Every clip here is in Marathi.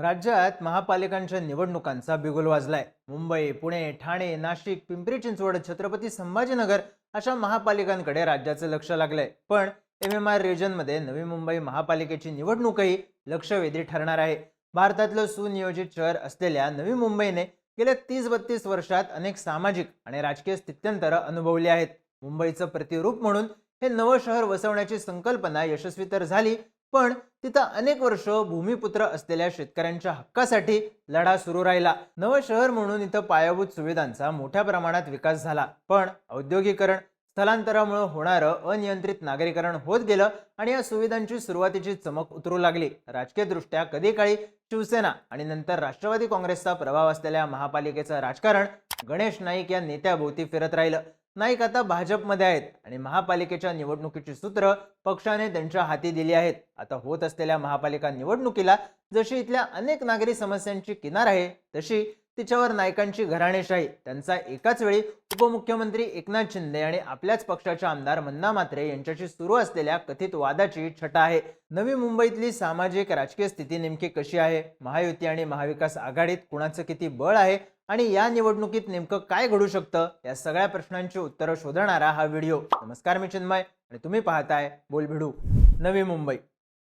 राज्यात महापालिकांच्या निवडणुकांचा बिगुल वाजलाय. मुंबई पुणे ठाणे नाशिक पिंपरी चिंचवड छत्रपती संभाजीनगर अशा महापालिकांकडे राज्याचं लक्ष लागलंय. पण एम एम आर रिजनमध्ये नवी मुंबई महापालिकेची निवडणूकही लक्षवेधी ठरणार आहे. भारतातलं सुनियोजित शहर असलेल्या नवी मुंबईने गेल्या तीस बत्तीस वर्षात अनेक सामाजिक आणि राजकीय स्थित्यंतर अनुभवली आहेत. मुंबईचं प्रतिरूप म्हणून हे नवं शहर वसवण्याची संकल्पना यशस्वी तर झाली पण तिथं अनेक वर्ष भूमिपुत्र असलेल्या शेतकऱ्यांच्या हक्कासाठी लढा सुरू राहिला. नवं शहर म्हणून इथं पायाभूत सुविधांचा मोठ्या प्रमाणात विकास झाला. पण औद्योगिकरण स्थलांतरामुळे होणारं अनियंत्रित नागरीकरण होत गेलं आणि या सुविधांची सुरुवातीची चमक उतरू लागली. राजकीय दृष्ट्या कधी काळी शिवसेना आणि नंतर राष्ट्रवादी काँग्रेसचा प्रभाव असलेल्या महापालिकेचं राजकारण गणेश नाईक या नेत्याभोवती फिरत राहिलं. नाईक आता भाजपमध्ये आहेत आणि महापालिकेच्या निवडणुकीची सूत्र पक्षाने त्यांच्या हाती दिली आहेत. आता होत असलेल्या महापालिका निवडणुकीला जशी इथल्या अनेक नागरी समस्यांची किनार आहे तशी तिच्यावर नायकांची घराणेशाही त्यांचा एकाच वेळी उपमुख्यमंत्री एकनाथ शिंदे आणि आपल्याच पक्षाच्या आमदार मन्ना मात्रे यांच्याशी सुरू असलेल्या कथित वादाची छटा आहे. नवी मुंबईतली सामाजिक राजकीय स्थिती नेमकी कशी आहे? महायुती आणि महाविकास आघाडीत कुणाचं किती बळ आहे? आणि या निवडणुकीत नेमकं काय घडू शकतं? या सगळ्या प्रश्नांची उत्तरं शोधणारा हा व्हिडिओ. नमस्कार मी चिन्मय आणि तुम्ही पाहताय बोलभिडू नवी मुंबई.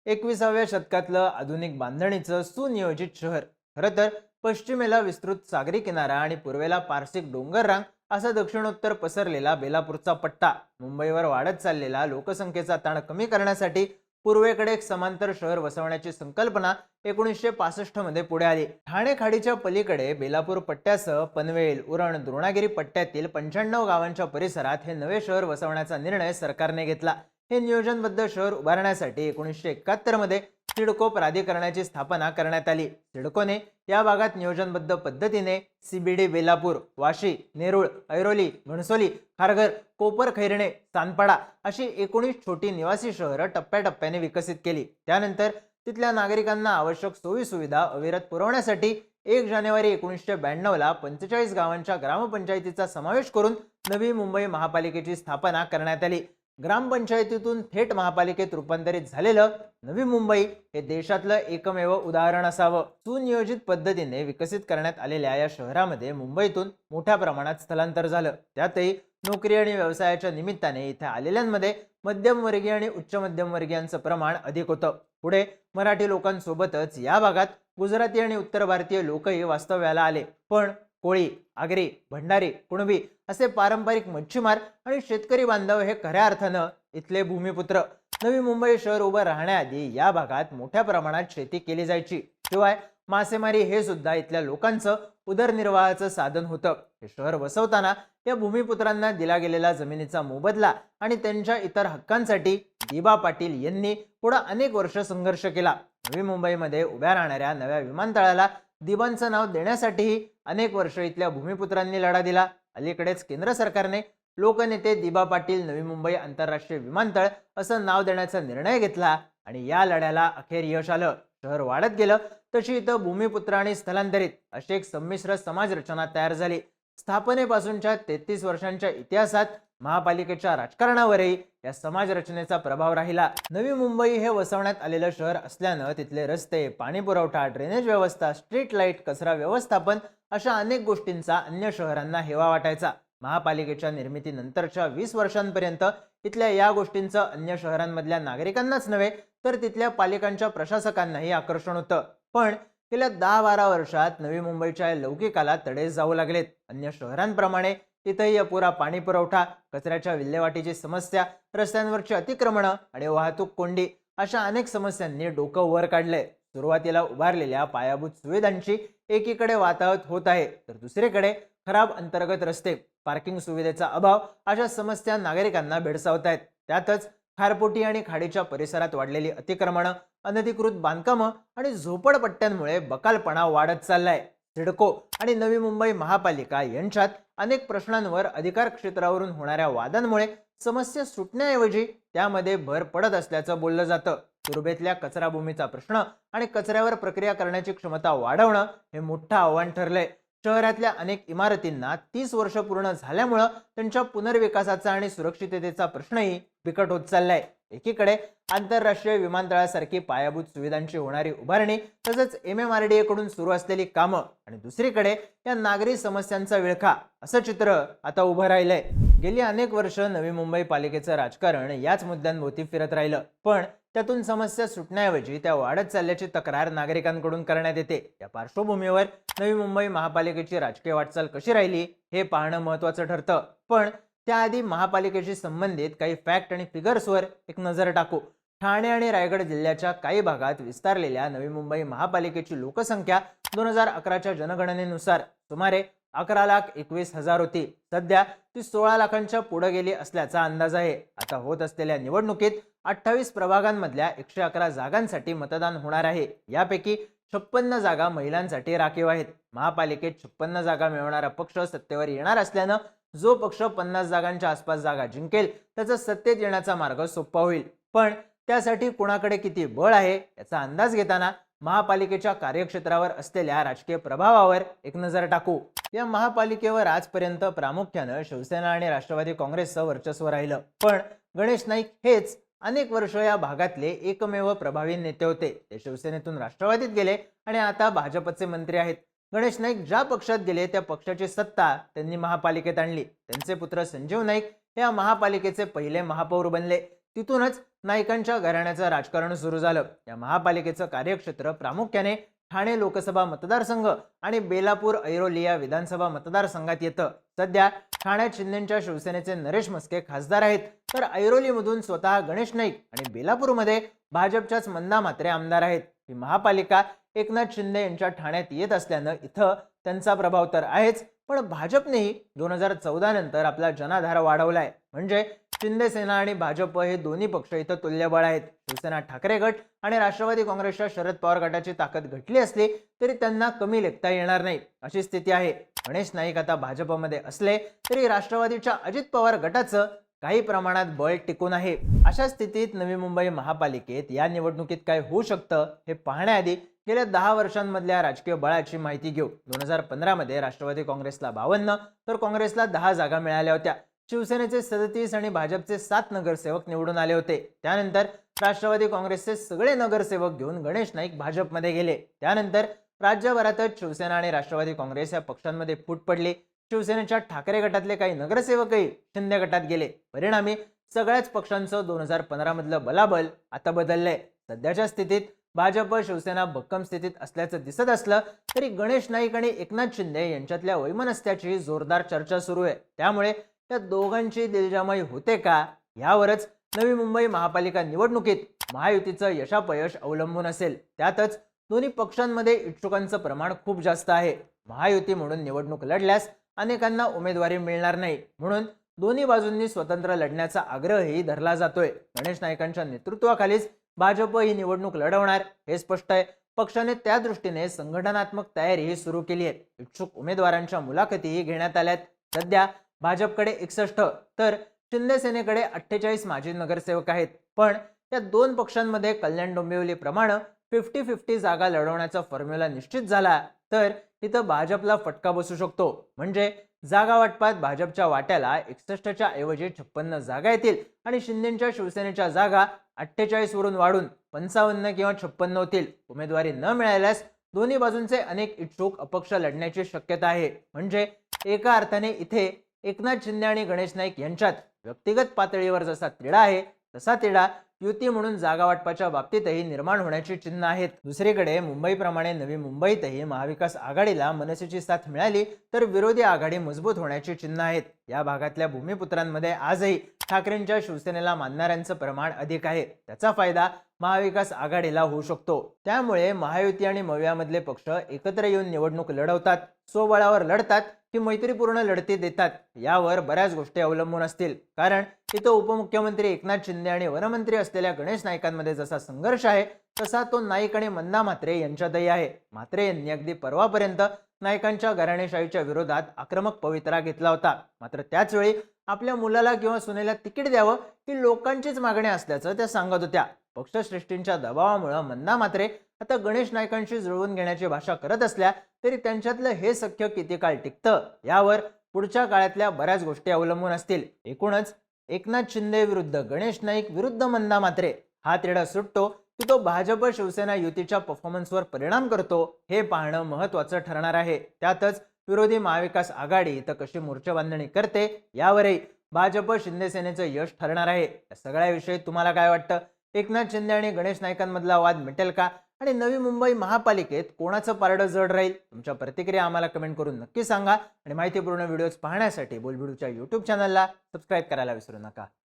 एकविसाव्या शतकातलं आधुनिक बांधणीचं सुनियोजित शहर. खरं तर पश्चिमेला विस्तृत सागरी किनारा आणि पूर्वेला पारसिक डोंगर रांग असा दक्षिणोत्तर पसरलेला बेलापूरचा पट्टा. मुंबईवर वाढत चाललेला लोकसंख्येचा ताण कमी करण्यासाठी पूर्वेकडे एक समांतर शहर वसवण्याची संकल्पना एकोणीसशे पासष्टमध्ये पुढे आली. ठाणे खाडीच्या पलीकडे बेलापूर पट्ट्यासह पनवेल उरण द्रोणागिरी पट्ट्यातील पंच्याण्णव गावांच्या परिसरात हे नवे शहर वसवण्याचा निर्णय सरकारने घेतला. हे नियोजनबद्ध शहर उभारण्यासाठी एकोणीसशे एकाहत्तरमध्ये सिडको प्राधिकरणाची स्थापना करण्यात आली. सिडकोने या भागात नियोजनबद्ध पद्धतीने सीबीडी बेलापूर वाशी नेरूळ ऐरोली घणसोली खारघर कोपर खैरणे सानपाडा अशी एकोणीस छोटी निवासी शहरं टप्प्याटप्प्याने विकसित केली. त्यानंतर तिथल्या नागरिकांना आवश्यक सोयी सुविधा अविरत पुरवण्यासाठी एक जानेवारी एकोणीसशे ब्याण्णवला पंचेचाळीस गावांच्या ग्रामपंचायतीचा समावेश करून नवी मुंबई महापालिकेची स्थापना करण्यात आली. ग्रामपंचायतीतून थेट महापालिकेत रूपांतरित झालेलं नवी मुंबई हे देशातलं एकमेव उदाहरण असावं. सुनियोजित पद्धतीने विकसित करण्यात आलेल्या या शहरामध्ये मुंबईतून मोठ्या प्रमाणात स्थलांतर झालं. त्यातही नोकरी आणि व्यवसायाच्या निमित्ताने इथे आलेल्यांमध्ये मध्यमवर्गीय आणि उच्च मध्यमवर्गीयांचं प्रमाण अधिक होतं. पुढे मराठी लोकांसोबतच या भागात गुजराती आणि उत्तर भारतीय लोकही वास्तव्याला आले. पण कोळी आगरी भंडारी कुणबी असे पारंपरिक मच्छीमार आणि शेतकरी बांधव हे खऱ्या अर्थानं इथले भूमिपुत्र. नवी मुंबई शहर उभं राहण्याआधी या भागात मोठ्या प्रमाणात शेती केली जायची. शिवाय मासेमारी हे सुद्धा इथल्या लोकांचं उदरनिर्वाहाचं साधन होतं. हे शहर वसवताना या भूमिपुत्रांना दिला गेलेला जमिनीचा मोबदला आणि त्यांच्या इतर हक्कांसाठी दिबा पाटील यांनी पुढे अनेक वर्ष संघर्ष केला. नवी मुंबईमध्ये उभ्या राहणाऱ्या नव्या विमानतळाला दिबांचं नाव देण्यासाठीही अनेक वर्ष इथल्या भूमिपुत्रांनी लढा दिला. अलीकडेच केंद्र सरकारने लोकनेते दिबा पाटील नवी मुंबई आंतरराष्ट्रीय विमानतळ असं नाव देण्याचा निर्णय घेतला आणि या लढ्याला अखेर यश आलं. शहर वाढत गेलं तशी इथं भूमिपुत्र आणि स्थलांतरित अशी एक संमिश्र समाज रचना तयार झाली. स्थापनेपासूनच्या तेहतीस वर्षांच्या इतिहासात महापालिकेच्या राजकारणावरही या समाज रचनेचा प्रभाव राहिला. नवी मुंबई हे वसवण्यात आलेलं शहर असल्यानं तिथले रस्ते पाणी पुरवठा ड्रेनेज व्यवस्था स्ट्रीट लाइट कचरा व्यवस्थापन अशा अनेक गोष्टींचा अन्य शहरांना हेवा वाटायचा. महापालिकेच्या निर्मितीनंतरच्या वीस वर्षांपर्यंत इथल्या या गोष्टींचं अन्य शहरांमधल्या नागरिकांनाच नव्हे तर तिथल्या पालिकांच्या प्रशासकांनाही आकर्षण होतं. पण गेल्या दहा बारा वर्षात नवी मुंबईच्या या लौकिकाला तडे जाऊ लागलेत. अन्य शहरांप्रमाणे तिथेही अपुरा पाणी पुरवठा कचऱ्याच्या विल्हेवाटीची समस्या रस्त्यांवरची अतिक्रमणं आणि वाहतूक कोंडी अशा अनेक समस्यांनी डोकं वर काढलंय. सुरुवातीला उभारलेल्या पायाभूत सुविधांची एकीकडे वाताहत होत आहे तर दुसरीकडे खराब अंतर्गत रस्ते पार्किंग सुविधेचा अभाव अशा समस्या नागरिकांना भेडसावत आहेत. त्यातच खारपोटी आणि खाडीच्या परिसरात वाढलेली अतिक्रमणं अनधिकृत बांधकामं आणि झोपडपट्ट्यांमुळे बकालपणा वाढत चाललाय. सिडको आणि नवी मुंबई महापालिका यांच्यात अनेक प्रश्नांवर अधिकार क्षेत्रावरून होणाऱ्या वादांमुळे समस्या सुटण्याऐवजी त्यामध्ये भर पडत असल्याचं बोललं जातं. तुर्बेतल्या कचराभूमीचा प्रश्न आणि कचऱ्यावर प्रक्रिया करण्याची क्षमता वाढवणं हे मोठं आव्हान ठरलंय. शहरातल्या अनेक इमारतींना तीस वर्ष पूर्ण झाल्यामुळं त्यांच्या पुनर्विकासाचा आणि सुरक्षिततेचा प्रश्नही बिकट होत चाललाय. एकीकडे आंतरराष्ट्रीय विमानतळासारखी पायाभूत सुविधांची होणारी उभारणी तसंच एम एम आर डी कडून सुरू असलेली कामं आणि दुसरीकडे या नागरी समस्यांचा विळखा असं चित्र आता उभं राहिलंय. गेली अनेक वर्ष नवी मुंबई पालिकेचं राजकारण याच मुद्द्यांभोवती फिरत राहिलं. पण त्यातून समस्या सुटण्याऐवजी त्या वाढत चालल्याची तक्रार नागरिकांकडून करण्यात येते. या पार्श्वभूमीवर नवी मुंबई महापालिकेची राजकीय वाटचाल कशी राहिली हे पाहणं महत्वाचं ठरतं. पण त्याआधी महापालिकेशी संबंधित काही फॅक्ट आणि फिगर्सवर एक नजर टाकू. ठाणे आणि रायगड जिल्ह्याच्या काही भागात विस्तारलेल्या नवी मुंबई महापालिकेची लोकसंख्या दोन हजार अकराच्या जनगणनेनुसार सुमारे अकरा लाख एकवीस हजार होती. सध्या ती सोळा लाखांच्या पुढे गेली असल्याचा अंदाज आहे. आता होत असलेल्या निवडणुकीत अठ्ठावीस प्रभागांमधल्या एकशे अकरा जागांसाठी मतदान होणार आहे. यापैकी छप्पन्न जागा महिलांसाठी राखीव आहेत. महापालिकेत छप्पन्न जागा मिळवणारा पक्ष सत्तेवर येणार असल्यानं जो पक्ष पन्नास जागांच्या आसपास जागा जिंकेल त्याचा सत्तेत येण्याचा मार्ग सोपा होईल. पण त्यासाठी कुणाकडे किती बळ आहे याचा अंदाज घेताना महापालिकेच्या कार्यक्षेत्रावर असलेल्या राजकीय प्रभावावर एक नजर टाकू. या महापालिकेवर आजपर्यंत प्रामुख्यानं शिवसेना आणि राष्ट्रवादी काँग्रेसचं वर्चस्व राहिलं. पण गणेश नाईक हेच अनेक वर्ष या भागातले एकमेव प्रभावी नेते होते. ते शिवसेनेतून राष्ट्रवादीत गेले आणि आता भाजपचे मंत्री आहेत. गणेश नाईक ज्या पक्षात गेले त्या पक्षाची सत्ता त्यांनी महापालिकेत आणली. त्यांचे पुत्र संजीव नाईक हे या महापालिकेचे पहिले महापौर बनले. तिथूनच नाईकांच्या घराण्याचं राजकारण सुरू झालं. या महापालिकेचं कार्यक्षेत्र प्रामुख्याने ठाणे लोकसभा मतदारसंघ आणि बेलापूर ऐरोली या विधानसभा मतदारसंघात येतं. सध्या ठाण्यात शिंदेच्या शिवसेनेचे नरेश मस्के खासदार आहेत. तर ऐरोलीमधून स्वतः गणेश नाईक आणि बेलापूरमध्ये भाजपच्याच मंदा मात्रे आमदार आहेत. ही महापालिका एकनाथ शिंदे यांच्या ठाण्यात येत असल्यानं इथं त्यांचा प्रभाव तर आहेच पण भाजपनेही दोन हजार चौदा नंतर आपला जनाधार वाढवलाय. म्हणजे शिंदे सेना आणि भाजप हे दोन्ही पक्ष इथं तुल्यबळ आहेत. शिवसेना ठाकरे गट आणि राष्ट्रवादी काँग्रेसच्या शरद पवार गटाची ताकद घटली असली तरी त्यांना कमी लेखता येणार नाही अशी स्थिती आहे. गणेश नाईक आता भाजपमध्ये असले तरी राष्ट्रवादीच्या अजित पवार गटाचं काही प्रमाणात बळ टिकून आहे. अशा स्थितीत नवी मुंबई महापालिकेत या निवडणुकीत काय होऊ शकतं हे पाहण्याआधी गेल्या दहा वर्षांमधल्या राजकीय बळाची माहिती घेऊ दोन हजार पंधरामध्ये राष्ट्रवादी काँग्रेसला बावन्न तर काँग्रेसला दहा जागा मिळाल्या होत्या. शिवसेनेचे सदतीस आणि भाजपचे सात नगरसेवक निवडून आले होते. त्यानंतर राष्ट्रवादी काँग्रेसचे सगळे नगरसेवक घेऊन गणेश नाईक भाजपमध्ये गेले. त्यानंतर राज्यभरातच शिवसेना आणि राष्ट्रवादी काँग्रेस या पक्षांमध्ये फूट पडली. शिवसेनेच्या ठाकरे गटातले काही नगरसेवकही शिंदे गटात गेले. परिणामी सगळ्याच पक्षांचं दोन हजार पंधरा मधलं बलाबल आता बदललंय. सध्याच्या स्थितीत भाजप शिवसेना भक्कम स्थितीत असल्याचं दिसत असलं तरी गणेश नाईक आणि एकनाथ शिंदे यांच्यातल्या वैमनस्याची जोरदार चर्चा सुरू आहे. त्यामुळे त्या दोघांची दिलजामाई होते का? यावरच नवी मुंबई महापालिका निवडणुकीत महायुतीचं यशापयश अवलंबून असेल. त्यातच दोन्ही पक्षांमध्ये इच्छुकांचं प्रमाण खूप जास्त आहे. महायुती म्हणून निवडणूक लढल्यास अनेकांना उमेदवारी मिळणार नाही. म्हणून दोन्ही बाजूंनी स्वतंत्र लढण्याचा आग्रहही धरला जातोय. गणेश नाईकांच्या नेतृत्वाखालीच भाजप ही निवडणूक लढवणार हे स्पष्ट आहे. पक्षाने त्या दृष्टीने संघटनात्मक तयारीही सुरू केली आहे. इच्छुक उमेदवारांच्या मुलाखतीही घेण्यात आल्यात सध्या भाजपकडे एकसष्ट तर शिंदे सेनेकडे अठ्ठेचाळीस माजी नगरसेवक आहेत. पण या दोन पक्षांमध्ये कल्याण डोंबिवलीप्रमाणे फिफ्टी फिफ्टी जागा लढवण्याचा फॉर्म्युला निश्चित झाला तर तिथं भाजपला फटका बसू शकतो. म्हणजे जागा वाटपात भाजपच्या वाट्याला एकसष्टच्या ऐवजी छप्पन्न जागा येतील आणि शिंदेच्या शिवसेनेच्या जागा अठ्ठेचाळीसवरून वाढून पंचावन्न किंवा छप्पन्न होतील. उमेदवारी न मिळाल्यास दोन्ही बाजूंचे अनेक इच्छुक अपक्ष लढण्याची शक्यता आहे. म्हणजे एका अर्थाने इथे एकनाथ शिंदे आणि गणेश नाईक यांच्यात व्यक्तिगत पातळीवर जसा तिढा आहे तसा तिढा युती म्हणून जागा वाटपाच्या बाबतीतही निर्माण होण्याची चिन्ह आहेत. दुसरीकडे मुंबईप्रमाणे नवी मुंबईतही महाविकास आघाडीला मनसेची साथ मिळाली तर विरोधी आघाडी मजबूत होण्याची चिन्ह आहेत. या भागातल्या भूमिपुत्रांमध्ये आजही ठाकरेंच्या शिवसेनेला मानणाऱ्यांचं प्रमाण अधिक आहे. त्याचा फायदा महाविकास आघाडीला होऊ शकतो. त्यामुळे महायुती आणि मव्यामधले पक्ष एकत्र येऊन निवडणूक लढवतात. स्वबळावर लढतात. की मैत्रीपूर्ण लढती देतात. यावर बऱ्याच गोष्टी अवलंबून असतील. कारण तिथं उपमुख्यमंत्री एकनाथ शिंदे आणि वनमंत्री असलेल्या गणेश नाईकांमध्ये जसा संघर्ष आहे तसा तो नाईक आणि मंदा म्हात्रे यांच्यातही आहे. म्हात्रे यांनी अगदी परवापर्यंत नायकांच्या घराणेशाहीच्या विरोधात आक्रमक पवित्रा घेतला होता. मात्र त्याच वेळी आपल्या मुलाला किंवा सुनेला तिकीट द्यावं ही लोकांचीच मागणी असल्याचं त्या सांगत होत्या. पक्षश्रेष्ठींच्या दबावामुळे मंदा मात्रे आता गणेश नायकांशी जुळवून घेण्याची भाषा करत असल्या तरी त्यांच्यातलं हे सख्य किती काळ टिकतं यावर पुढच्या काळातल्या बऱ्याच गोष्टी अवलंबून असतील. एकूणच एकनाथ शिंदे विरुद्ध गणेश नाईक विरुद्ध मन्ना मात्रे हा तिढा सुटतो की तो भाजप शिवसेना युतीच्या परफॉर्मन्सवर परिणाम करतो हे पाहणं महत्वाचं ठरणार आहे. त्यातच विरोधी महाविकास आघाडी इथं कशी मोर्चेबांधणी करते यावरही भाजप शिंदेसेनेचं यश ठरणार आहे. या सगळ्याविषयी तुम्हाला काय वाटतं? एकनाथ शिंदे आणि गणेश नायकांमधला वाद मिटेल का? आणि नवी मुंबई महापालिकेत कोणाचं पारडं जड राहील? तुमच्या प्रतिक्रिया आम्हाला कमेंट करून नक्की सांगा. आणि माहितीपूर्ण व्हिडिओज पाहण्यासाठी बोलबिडूच्या युट्यूब चॅनलला सबस्क्राईब करायला विसरू नका.